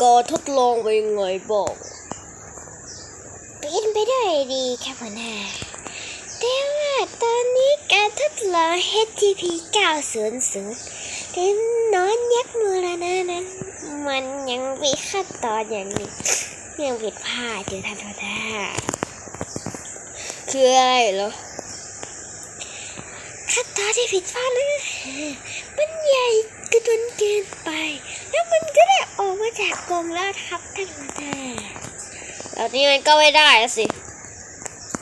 ก็ทดลองไปยัไงบอกเป็นไปได้ดีครับหัวหน้าแต่ว่าตอนนี้การทดลอง HTTP 900เรือน้อนยักษ์มูรณะนั้น มันยังมีขั้นตอนอย่างนี้ยังผิดพลาดอยู่ท่านหัวหน้าคืออะไรเหรอขั้นตอนที่ผิดพลาดนะมันใหญ่กระดุนเกินไป แล้วมันก็ได้ออกมาจากกรงแล้วทับกันมาได้แบบนี้มันก็ไม่ได้สิ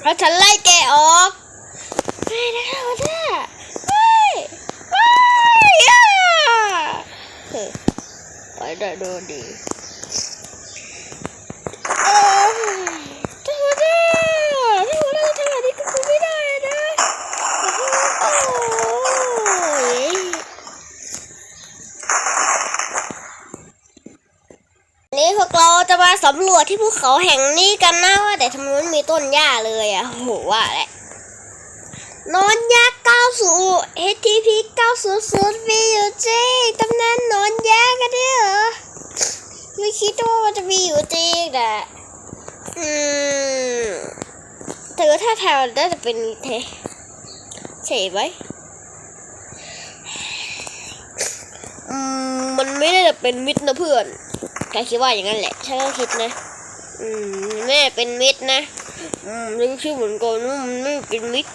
เพราะฉันไล่แกออกไม่ได้วจ้าไม่ไม่ไปได้ดูดี สำรวจที่ภูเขาแห่งนี้กันนะว่า แต่ทำนู้นมีต้นหญ้าเลยอะโหว่าแหละนอนยักษ์90 HTP 900 VUG ตำนานนอนยักษ์กันเนี่เหรอไม่คิดว่ามันจะมีอยู่จริงต่อืมเธอถ้าแถวน่าจะเป็นเทใช่ไหมอืมมันไม่ได้จะเป็นมิตรนะเพื่อน แกคิดว่าอย่างนั้นแหละฉันก็คิดนะ อืม แม่เป็นมิตรนะ อืมรู้ชื่อเหมือนกันมันไม่เป็นมิตร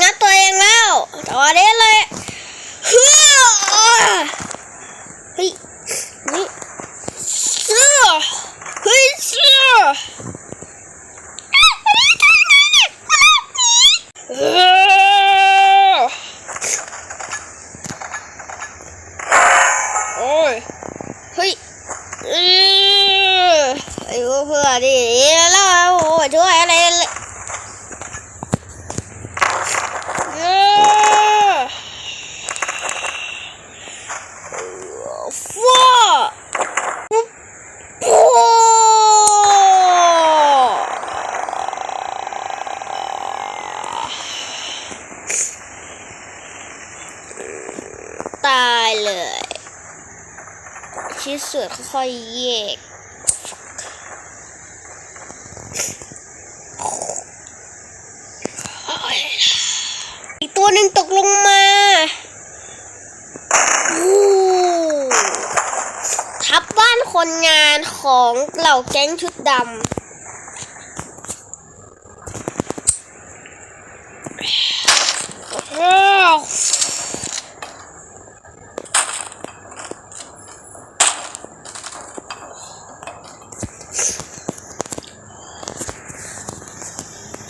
งัดตัวเองแล้วตอนนี้เลยฮ พ่อพ่ตายเลยชิ้นส่วนค่อยๆแยก นงานของเหล่าแก๊งชุดดำ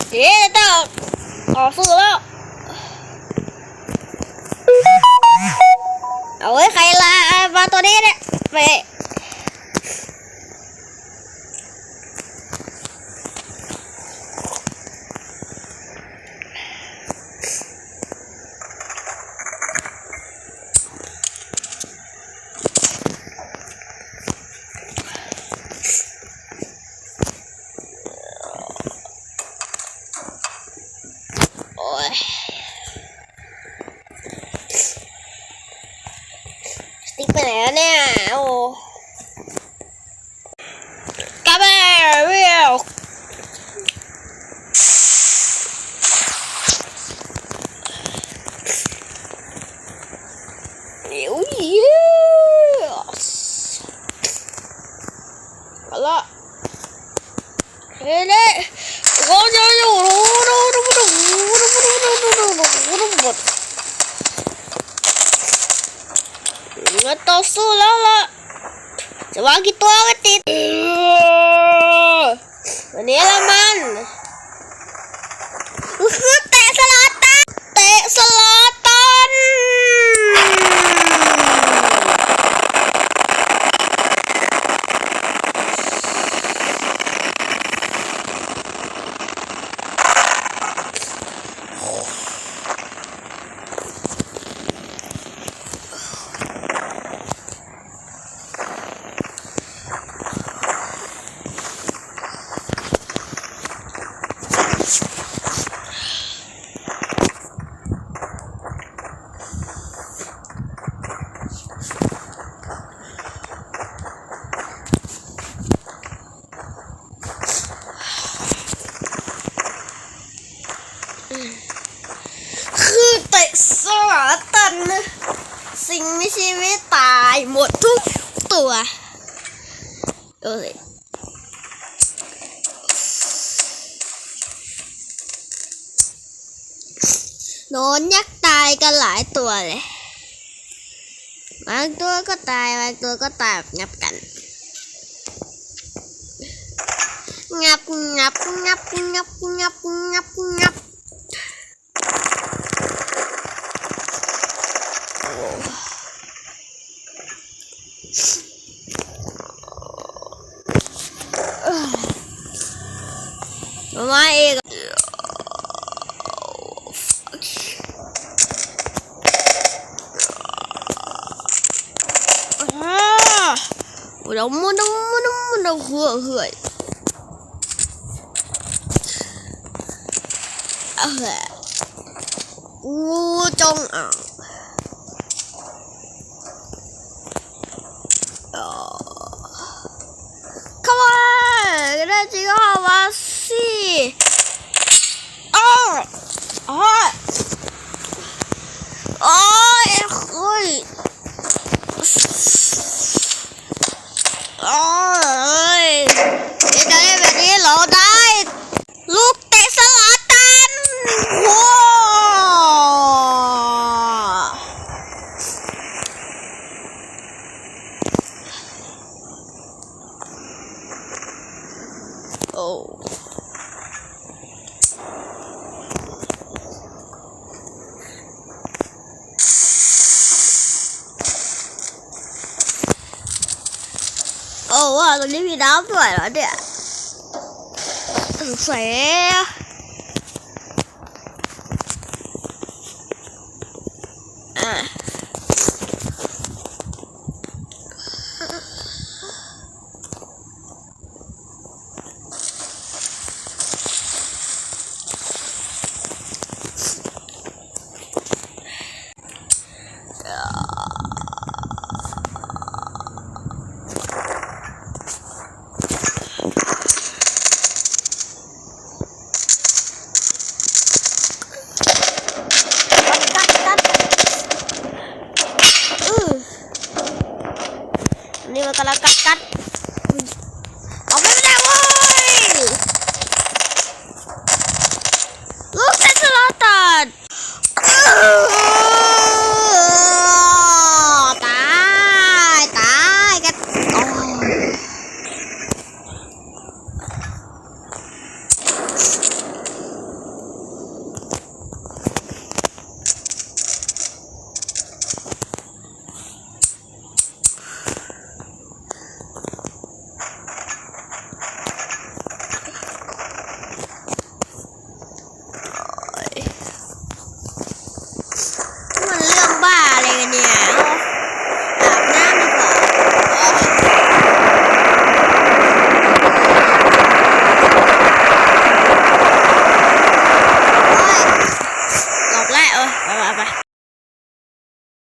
เดี๋ยวต้องออกสู้แล้ว เอาไว้ใครลามาตัวนี้เนี่ยไป ไปไหนแล้วเนี่ย โอ้กลับมาเรียวอุ้ยเอาละเฮ้ยเนี่ยโอ้ยโอ้ยโอ้ยโอ้ยโอ้ยโอ้ยโอ้ยโอ้ยโอ้ยโอ้ย มาต่อสู้แล้วล่ะจะวางกี่ตัวก็ติดเออวันนี้ละมัน เอ้ยโดนยักษ์ตายกันหลายตัวเลยบางตัวก็ตายบางตัวก็ตายแบบงับกัน งับงับงับงับงับงับงับโอ้เอ้ย มาอีกอ่าเรามันมันมันมันหัวเหื่อยเอองูจงอ่างเออเข้ามาได้จริงเข้ามา สิอ้าวอ้าวโอ้ยโอ้ยโอ้ยจะได้แบบนี้เราได้ ลูกเตะสลาตันโว้โอ้โอ้ ว่าตรงนี้มีน้ำด้วยเหรอเนี่ยเสีย